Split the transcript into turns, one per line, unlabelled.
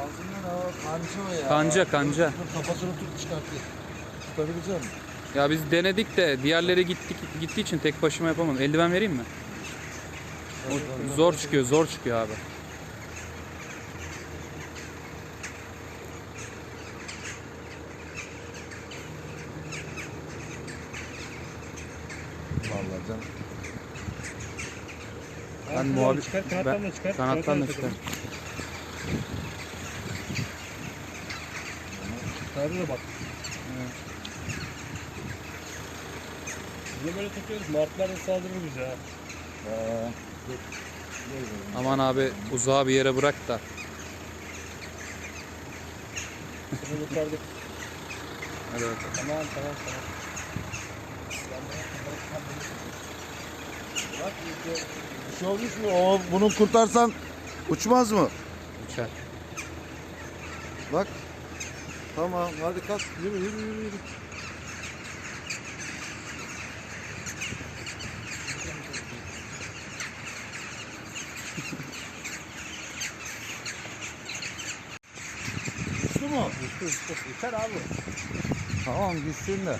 Ağzından o kanca o ya.
Kanca, kanca.
Dur, Kafasını tut çıkartıyor. Tutabilecek misin?
Ya biz denedik de diğerleri gittik gittiği için tek başıma yapamadım. Eldiven vereyim mi? O zor çıkıyor, zor çıkıyor abi.
Vallahi canım.
Ben muhabir
çıkar, kanattan da çıkar. kanattan da
çıkar.
Çıkardı da bak. Biz de böyle tutuyoruz. Martlar da saldırır bize ha.
Ee,
Aman abi uzağa bir yere bırak da.
Bunu yukarıda.
Hadi bakalım.
Tamam tamam tamam.
Bir şey olmuş mu? O bunu kurtarsan uçmaz mı?
Uçar.
Bak. Tamam hadi kalk yürü yürü yürü. yürü. Uçtu mu?
Uçtu uçtu. Yeter abi.
Tamam gitsin de.